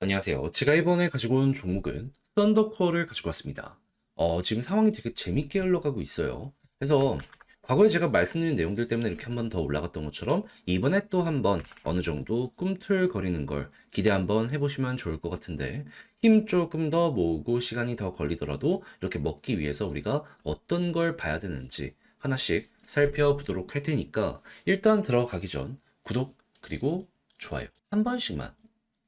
안녕하세요. 제가 이번에 가지고 온 종목은 썬더코어를 가지고 왔습니다. 어, 지금 상황이 되게 재밌게 흘러가고 있어요. 그래서 과거에 제가 말씀드린 내용들 때문에 이렇게 한 번 더 올라갔던 것처럼 이번에 또 한 번 어느 정도 꿈틀거리는 걸 기대 한번 해보시면 좋을 것 같은데 힘 조금 더 모으고 시간이 더 걸리더라도 이렇게 먹기 위해서 우리가 어떤 걸 봐야 되는지 하나씩 살펴보도록 할 테니까 일단 들어가기 전 구독 그리고 좋아요 한 번씩만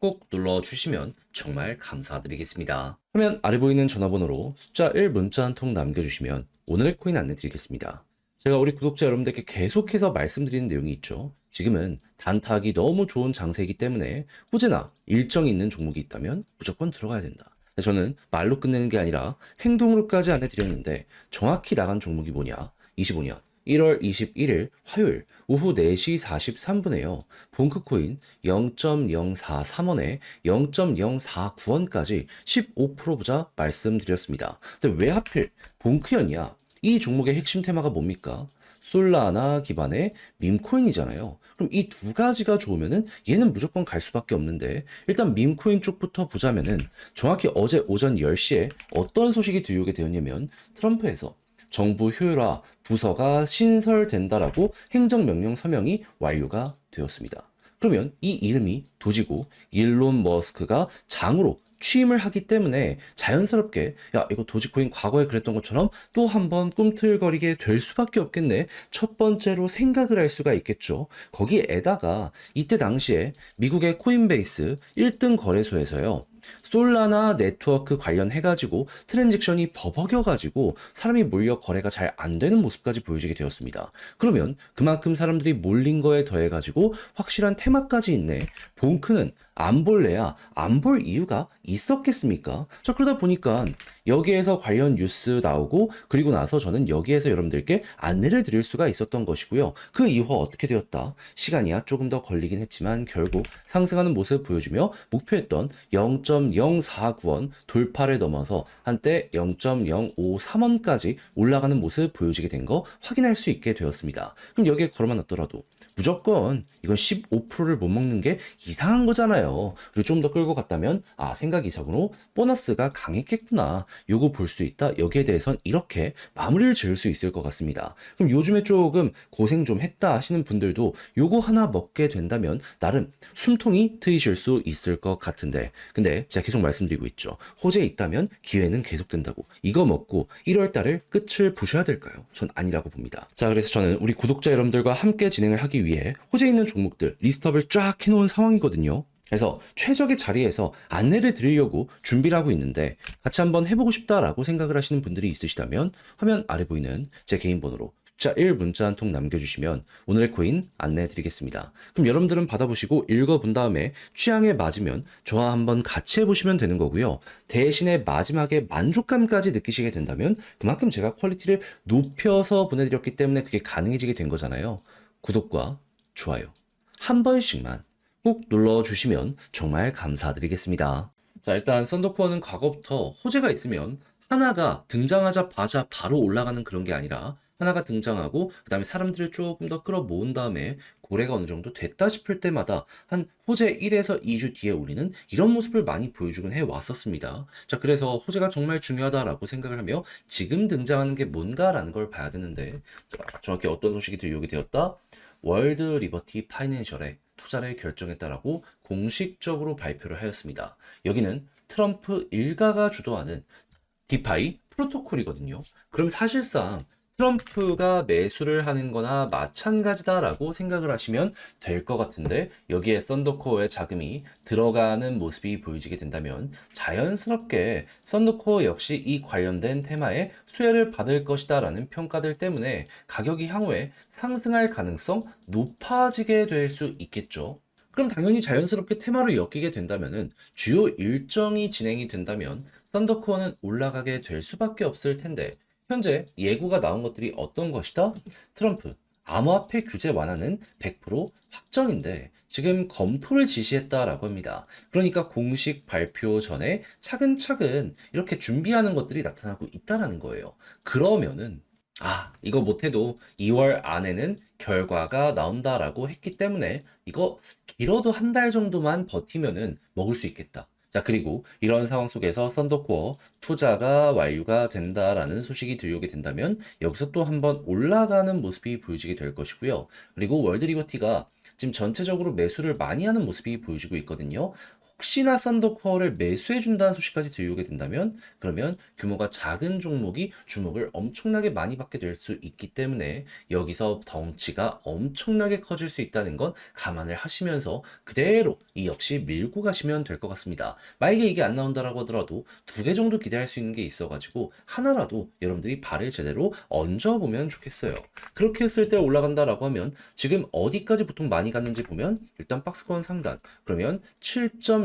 꼭 눌러주시면 정말 감사드리겠습니다. 화면 아래 보이는 전화번호로 숫자 1 문자 한 통 남겨주시면 오늘의 코인 안내 드리겠습니다. 제가 우리 구독자 여러분들께 계속해서 말씀드리는 내용이 있죠. 지금은 단타하기 너무 좋은 장세이기 때문에 호재나 일정이 있는 종목이 있다면 무조건 들어가야 된다. 저는 말로 끝내는 게 아니라 행동으로까지 안내 드렸는데 정확히 나간 종목이 뭐냐? 25년 1월 21일 화요일 오후 4시 43분에요. 본크코인 0.043원에 0.049원까지 15% 보자 말씀드렸습니다. 근데 왜 하필 본크연이야? 이 종목의 핵심 테마가 뭡니까? 솔라나 기반의 밈코인이잖아요. 그럼 이 두 가지가 좋으면은 얘는 무조건 갈 수밖에 없는데 일단 밈코인 쪽부터 보자면은 정확히 어제 오전 10시에 어떤 소식이 들려오게 되었냐면 트럼프에서 정부 효율화 부서가 신설된다라고 행정명령 서명이 완료가 되었습니다. 그러면 이 이름이 도지고 일론 머스크가 장으로 취임을 하기 때문에 자연스럽게 야 이거 도지코인 과거에 그랬던 것처럼 또 한번 꿈틀거리게 될 수밖에 없겠네. 첫 번째로 생각을 할 수가 있겠죠. 거기에다가 이때 당시에 미국의 코인베이스 1등 거래소에서요 솔라나 네트워크 관련해가지고 트랜잭션이 버벅여가지고 사람이 몰려 거래가 잘 안 되는 모습까지 보여지게 되었습니다. 그러면 그만큼 사람들이 몰린 거에 더해가지고 확실한 테마까지 있네. 본크는 안 볼래야 안 볼 이유가 있었겠습니까? 자, 그러다 보니까 여기에서 관련 뉴스 나오고 그리고 나서 저는 여기에서 여러분들께 안내를 드릴 수가 있었던 것이고요. 그 이후가 어떻게 되었다? 시간이야 조금 더 걸리긴 했지만 결국 상승하는 모습 보여주며 목표했던 0.049원 돌파를 넘어서 한때 0.053원까지 올라가는 모습 보여지게 된 거 확인할 수 있게 되었습니다. 그럼 여기에 걸어만 놨더라도 무조건 이건 15%를 못 먹는 게 이상한 거잖아요. 그리고 좀 더 끌고 갔다면 아 생각 이상으로 보너스가 강했겠구나. 요거 볼 수 있다. 여기에 대해선 이렇게 마무리를 지을 수 있을 것 같습니다. 그럼 요즘에 조금 고생 좀 했다 하시는 분들도 요거 하나 먹게 된다면 나름 숨통이 트이실 수 있을 것 같은데 근데 제가 계속 말씀드리고 있죠. 호재 있다면 기회는 계속된다고. 이거 먹고 1월 달을 끝을 보셔야 될까요? 전 아니라고 봅니다. 자, 그래서 저는 우리 구독자 여러분들과 함께 진행을 하기 위해 호재 있는 종목들 리스트업을 쫙 해놓은 상황이거든요. 그래서 최적의 자리에서 안내를 드리려고 준비를 하고 있는데 같이 한번 해보고 싶다라고 생각을 하시는 분들이 있으시다면 화면 아래 보이는 제 개인 번호로 숫자 1 문자 한 통 남겨주시면 오늘의 코인 안내해 드리겠습니다. 그럼 여러분들은 받아보시고 읽어본 다음에 취향에 맞으면 저와 한번 같이 해보시면 되는 거고요. 대신에 마지막에 만족감까지 느끼시게 된다면 그만큼 제가 퀄리티를 높여서 보내드렸기 때문에 그게 가능해지게 된 거잖아요. 구독과 좋아요 한 번씩만 꼭 눌러주시면 정말 감사드리겠습니다. 자, 일단 썬더코어는 과거부터 호재가 있으면 하나가 등장하자마자 바로 올라가는 그런 게 아니라 하나가 등장하고 그 다음에 사람들을 조금 더 끌어모은 다음에 고래가 어느 정도 됐다 싶을 때마다 한 호재 1에서 2주 뒤에 올리는 이런 모습을 많이 보여주곤 해왔었습니다. 자, 그래서 호재가 정말 중요하다라고 생각을 하며 지금 등장하는 게 뭔가라는 걸 봐야 되는데 자, 정확히 어떤 소식이 들려오게 되었다? 월드 리버티 파이낸셜에 투자를 결정했다라고 공식적으로 발표를 하였습니다. 여기는 트럼프 일가가 주도하는 디파이 프로토콜이거든요. 그럼 사실상 트럼프가 매수를 하는 거나 마찬가지다라고 생각을 하시면 될 것 같은데 여기에 썬더코어의 자금이 들어가는 모습이 보여지게 된다면 자연스럽게 썬더코어 역시 이 관련된 테마에 수혜를 받을 것이다 라는 평가들 때문에 가격이 향후에 상승할 가능성 높아지게 될 수 있겠죠. 그럼 당연히 자연스럽게 테마로 엮이게 된다면은 주요 일정이 진행이 된다면 썬더코어는 올라가게 될 수밖에 없을 텐데 현재 예고가 나온 것들이 어떤 것이다? 트럼프 암호화폐 규제 완화는 100% 확정인데 지금 검토를 지시했다라고 합니다. 그러니까 공식 발표 전에 차근차근 이렇게 준비하는 것들이 나타나고 있다라는 거예요. 그러면은 아, 이거 못해도 2월 안에는 결과가 나온다라고 했기 때문에 이거 길어도 한 달 정도만 버티면은 먹을 수 있겠다. 자, 그리고 이런 상황 속에서 썬더코어 투자가 완료가 된다라는 소식이 들려오게 된다면 여기서 또 한번 올라가는 모습이 보여지게 될 것이고요. 그리고 월드 리버티가 지금 전체적으로 매수를 많이 하는 모습이 보여지고 있거든요. 혹시나 썬더코어를 매수해준다는 소식까지 들려오게 된다면 그러면 규모가 작은 종목이 주목을 엄청나게 많이 받게 될 수 있기 때문에 여기서 덩치가 엄청나게 커질 수 있다는 건 감안을 하시면서 그대로 이 역시 밀고 가시면 될 것 같습니다. 만약에 이게 안 나온다라고 하더라도 두 개 정도 기대할 수 있는 게 있어가지고 하나라도 여러분들이 발을 제대로 얹어보면 좋겠어요. 그렇게 했을 때 올라간다라고 하면 지금 어디까지 보통 많이 갔는지 보면 일단 박스권 상단 그러면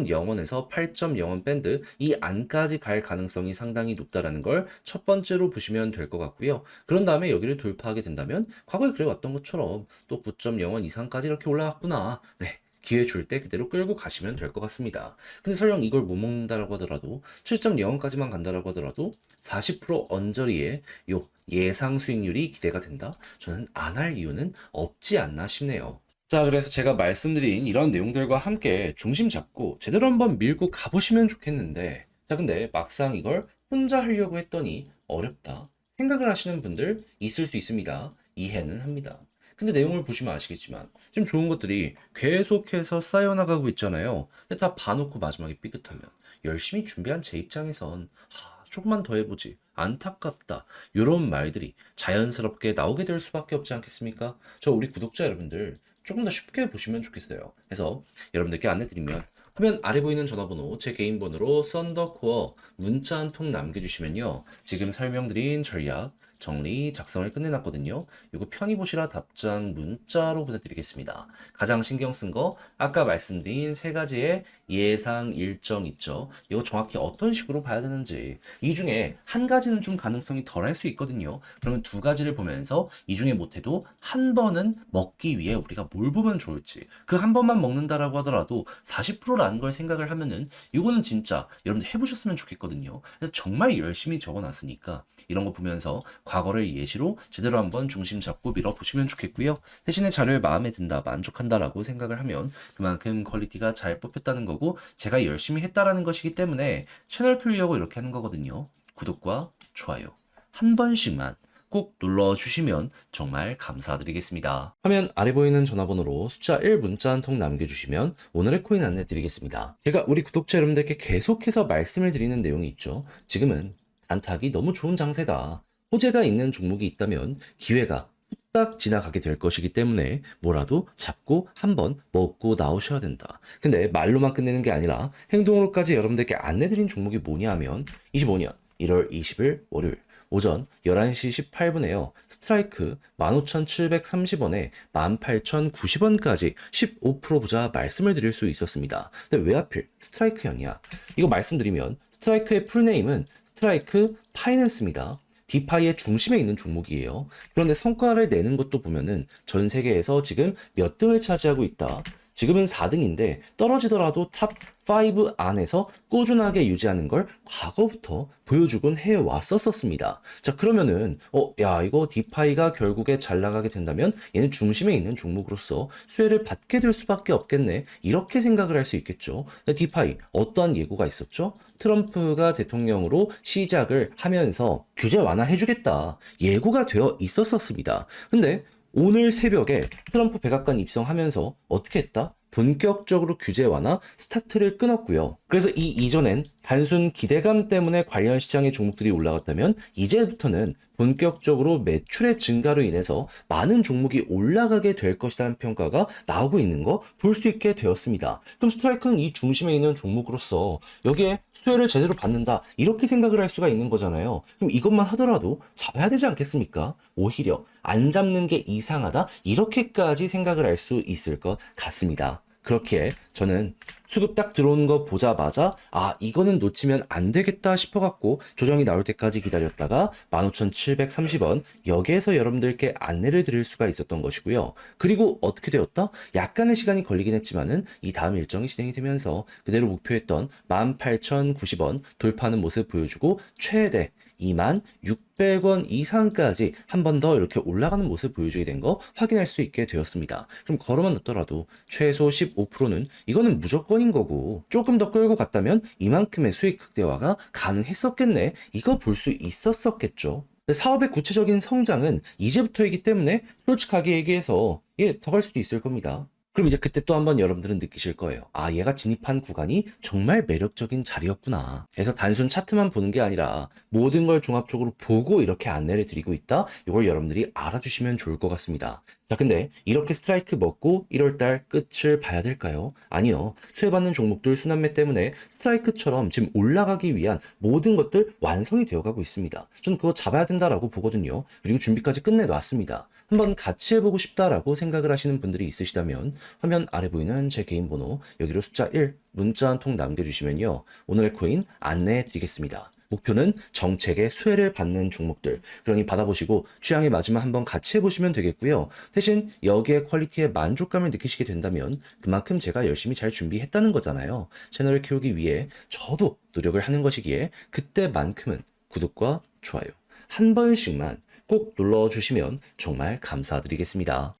7.0원에서 8.0원 밴드 이 안까지 갈 가능성이 상당히 높다라는 걸 첫 번째로 보시면 될 것 같고요. 그런 다음에 여기를 돌파하게 된다면 과거에 그래 왔던 것처럼 또 9.0원 이상까지 이렇게 올라갔구나. 네. 기회 줄 때 그대로 끌고 가시면 될 것 같습니다. 근데 설령 이걸 못 먹는다라고 하더라도 7.0원까지만 간다라고 하더라도 40% 언저리에 요 예상 수익률이 기대가 된다? 저는 안 할 이유는 없지 않나 싶네요. 자, 그래서 제가 말씀드린 이런 내용들과 함께 중심 잡고 제대로 한번 밀고 가보시면 좋겠는데, 자, 근데 막상 이걸 혼자 하려고 했더니 어렵다. 생각을 하시는 분들 있을 수 있습니다. 이해는 합니다. 근데 내용을 보시면 아시겠지만, 지금 좋은 것들이 계속해서 쌓여나가고 있잖아요. 근데 다 봐놓고 마지막에 삐끗하면, 열심히 준비한 제 입장에선, 하, 조금만 더 해보지. 안타깝다. 이런 말들이 자연스럽게 나오게 될 수밖에 없지 않겠습니까? 저 우리 구독자 여러분들 조금 더 쉽게 보시면 좋겠어요. 그래서 여러분들께 안내드리면 화면 아래 보이는 전화번호 제 개인 번호로 썬더코어 문자 한 통 남겨주시면요. 지금 설명드린 전략 정리 작성을 끝내놨거든요. 이거 편히 보시라 답장 문자로 보내드리겠습니다. 가장 신경 쓴 거 아까 말씀드린 세 가지의 예상 일정 있죠. 이거 정확히 어떤 식으로 봐야 되는지 이 중에 한 가지는 좀 가능성이 덜 할 수 있거든요. 그러면 두 가지를 보면서 이 중에 못해도 한 번은 먹기 위해 우리가 뭘 보면 좋을지 그 한 번만 먹는다라고 하더라도 40%라는 걸 생각을 하면은 이거는 진짜 여러분들 해보셨으면 좋겠거든요. 그래서 정말 열심히 적어놨으니까 이런 거 보면서 과거를 예시로 제대로 한번 중심 잡고 밀어보시면 좋겠고요. 대신에 자료에 마음에 든다, 만족한다라고 생각을 하면 그만큼 퀄리티가 잘 뽑혔다는 거고 제가 열심히 했다라는 것이기 때문에 채널 클리어고 이렇게 하는 거거든요. 구독과 좋아요 한 번씩만 꼭 눌러주시면 정말 감사드리겠습니다. 화면 아래 보이는 전화번호로 숫자 1 문자 한 통 남겨주시면 오늘의 코인 안내 드리겠습니다. 제가 우리 구독자 여러분들께 계속해서 말씀을 드리는 내용이 있죠. 지금은 안타기 너무 좋은 장세다. 호재가 있는 종목이 있다면 기회가 딱 지나가게 될 것이기 때문에 뭐라도 잡고 한번 먹고 나오셔야 된다. 근데 말로만 끝내는 게 아니라 행동으로까지 여러분들께 안내드린 종목이 뭐냐 하면 25년 1월 20일 월요일 오전 11시 18분에요. 스트라이크 15,730원에 18,090원까지 15% 보자 말씀을 드릴 수 있었습니다. 근데 왜 하필 스트라이크였냐? 이거 말씀드리면 스트라이크의 풀네임은 스트라이크 파이낸스입니다. 디파이의 중심에 있는 종목이에요. 그런데 성과를 내는 것도 보면은 전 세계에서 지금 몇 등을 차지하고 있다. 지금은 4등인데 떨어지더라도 탑 5 안에서 꾸준하게 유지하는 걸 과거부터 보여주곤 해왔었습니다. 자, 그러면은, 어, 야, 이거 디파이가 결국에 잘 나가게 된다면 얘는 중심에 있는 종목으로서 수혜를 받게 될 수밖에 없겠네. 이렇게 생각을 할 수 있겠죠. 디파이, 어떠한 예고가 있었죠? 트럼프가 대통령으로 시작을 하면서 규제 완화해주겠다. 예고가 되어 있었었습니다. 근데 오늘 새벽에 트럼프 백악관 입성하면서 어떻게 했다? 본격적으로 규제 완화 스타트를 끊었고요. 그래서 이 이전엔 단순 기대감 때문에 관련 시장의 종목들이 올라갔다면 이제부터는 본격적으로 매출의 증가로 인해서 많은 종목이 올라가게 될 것이라는 평가가 나오고 있는 거 볼 수 있게 되었습니다. 그럼 스트라이크는 이 중심에 있는 종목으로서 여기에 수혜를 제대로 받는다 이렇게 생각을 할 수가 있는 거잖아요. 그럼 이것만 하더라도 잡아야 되지 않겠습니까? 오히려 안 잡는 게 이상하다 이렇게까지 생각을 할 수 있을 것 같습니다. 그렇기에 저는 수급 딱 들어오는 거 보자마자 아 이거는 놓치면 안 되겠다 싶어갖고 조정이 나올 때까지 기다렸다가 15,730원 여기에서 여러분들께 안내를 드릴 수가 있었던 것이고요. 그리고 어떻게 되었다? 약간의 시간이 걸리긴 했지만은 이 다음 일정이 진행이 되면서 그대로 목표했던 18,090원 돌파하는 모습 보여주고 최대 26,600원 이상까지 한 번 더 이렇게 올라가는 모습 보여주게 된 거 확인할 수 있게 되었습니다. 그럼 걸어만 놨더라도 최소 15%는 이거는 무조건인 거고 조금 더 끌고 갔다면 이만큼의 수익 극대화가 가능했었겠네. 이거 볼 수 있었었겠죠. 사업의 구체적인 성장은 이제부터이기 때문에 솔직하게 얘기해서 예, 더 갈 수도 있을 겁니다. 그럼 이제 그때 또 한번 여러분들은 느끼실 거예요. 아, 얘가 진입한 구간이 정말 매력적인 자리였구나. 그래서 단순 차트만 보는 게 아니라 모든 걸 종합적으로 보고 이렇게 안내를 드리고 있다. 이걸 여러분들이 알아주시면 좋을 것 같습니다. 자, 근데 이렇게 스트라이크 먹고 1월달 끝을 봐야 될까요? 아니요. 수혜받는 종목들 순환매 때문에 스트라이크처럼 지금 올라가기 위한 모든 것들 완성이 되어가고 있습니다. 저는 그거 잡아야 된다라고 보거든요. 그리고 준비까지 끝내놨습니다. 한번 같이 해보고 싶다라고 생각을 하시는 분들이 있으시다면 화면 아래 보이는 제 개인 번호 여기로 숫자 1 문자 한 통 남겨주시면요. 오늘의 코인 안내해 드리겠습니다. 목표는 정책의 수혜를 받는 종목들. 그러니 받아보시고 취향에 맞으면 한번 같이 해보시면 되겠고요. 대신 여기에 퀄리티에 만족감을 느끼시게 된다면 그만큼 제가 열심히 잘 준비했다는 거잖아요. 채널을 키우기 위해 저도 노력을 하는 것이기에 그때만큼은 구독과 좋아요 한 번씩만 꼭 눌러주시면 정말 감사드리겠습니다.